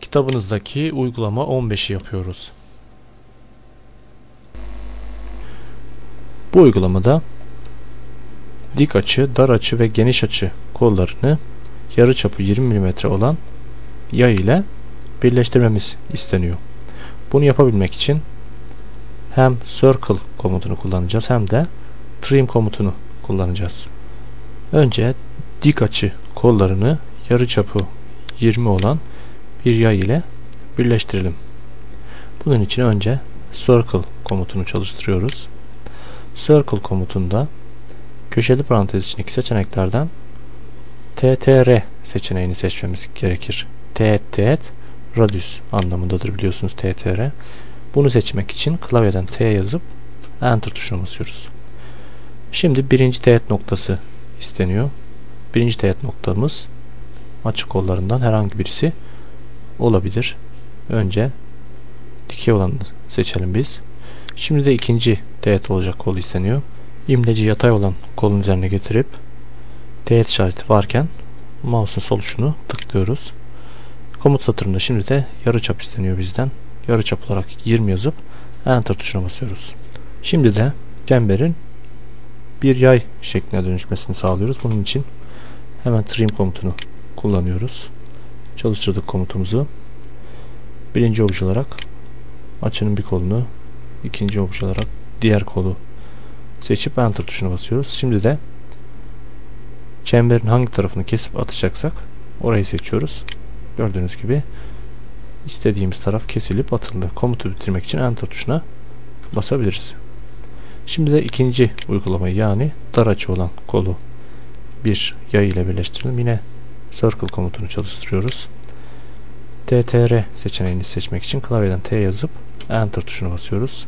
Kitabınızdaki uygulama 15'i yapıyoruz. Bu uygulamada dik açı, dar açı ve geniş açı kollarını yarıçapı 20 mm olan yay ile birleştirmemiz isteniyor. Bunu yapabilmek için hem circle komutunu kullanacağız hem de trim komutunu kullanacağız. Önce dik açı kollarını yarıçapı 20 olan bir yay ile birleştirelim. Bunun için önce circle komutunu çalıştırıyoruz. Circle komutunda köşeli parantez içindeki seçeneklerden TTR seçeneğini seçmemiz gerekir. Teğet radius anlamındadır biliyorsunuz TTR. Bunu seçmek için klavyeden T yazıp Enter tuşuna basıyoruz. Şimdi birinci teğet noktası isteniyor. Birinci teğet noktamız açık kollarından herhangi birisi olabilir. Önce dikey olanı seçelim biz. Şimdi de ikinci teğet olacak kol isteniyor. İmleci yatay olan kolun üzerine getirip teğet işareti varken mouse'un sol uçunu tıklıyoruz. Komut satırında şimdi de yarıçap isteniyor bizden. Yarıçap olarak 20 yazıp Enter tuşuna basıyoruz. Şimdi de çemberin bir yay şekline dönüşmesini sağlıyoruz. Bunun için hemen trim komutunu kullanıyoruz. Çalıştırdık komutumuzu. Birinci obje olarak açının bir kolunu, ikinci obje olarak diğer kolu seçip Enter tuşuna basıyoruz. Şimdi de çemberin hangi tarafını kesip atacaksak orayı seçiyoruz. Gördüğünüz gibi istediğimiz taraf kesilip atıldı. Komutu bitirmek için Enter tuşuna basabiliriz. Şimdi de ikinci uygulamayı yani dar açı olan kolu bir yay ile birleştirelim. Yine Circle komutunu çalıştırıyoruz. TTR seçeneğini seçmek için klavyeden T yazıp Enter tuşuna basıyoruz.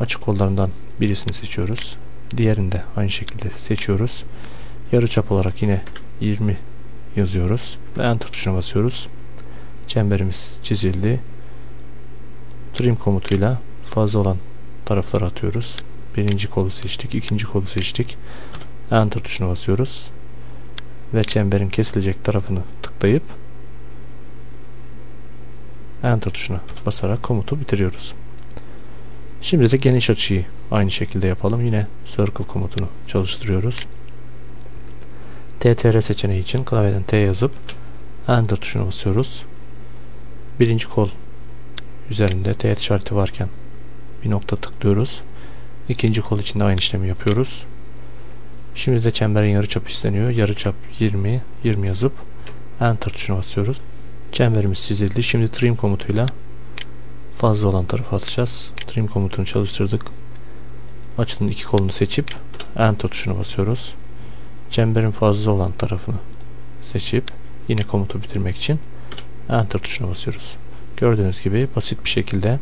Açık kollarından birisini seçiyoruz. Diğerini de aynı şekilde seçiyoruz. Yarıçap olarak yine 20 yazıyoruz ve Enter tuşuna basıyoruz. Çemberimiz çizildi. Trim komutuyla fazla olan tarafları atıyoruz. Birinci kolu seçtik, ikinci kolu seçtik. Enter tuşuna basıyoruz. Ve çemberin kesilecek tarafını tıklayıp Enter tuşuna basarak komutu bitiriyoruz. Şimdi de geniş açıyı aynı şekilde yapalım. Yine Circle komutunu çalıştırıyoruz. TTR seçeneği için klavyeden T yazıp Enter tuşuna basıyoruz. Birinci kol üzerinde teğet işareti varken bir nokta tıklıyoruz. İkinci kol için de aynı işlemi yapıyoruz. Şimdi de çemberin yarıçap isteniyor. Yarıçap 20, 20 yazıp Enter tuşuna basıyoruz. Çemberimiz çizildi. Şimdi trim komutuyla fazla olan tarafı atacağız. Trim komutunu çalıştırdık. Açının iki kolunu seçip Enter tuşuna basıyoruz. Çemberin fazla olan tarafını seçip yine komutu bitirmek için Enter tuşuna basıyoruz. Gördüğünüz gibi basit bir şekilde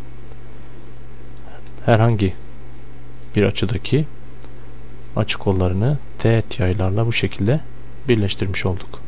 herhangi bir açıdaki açı kollarını teğet yaylarla bu şekilde birleştirmiş olduk.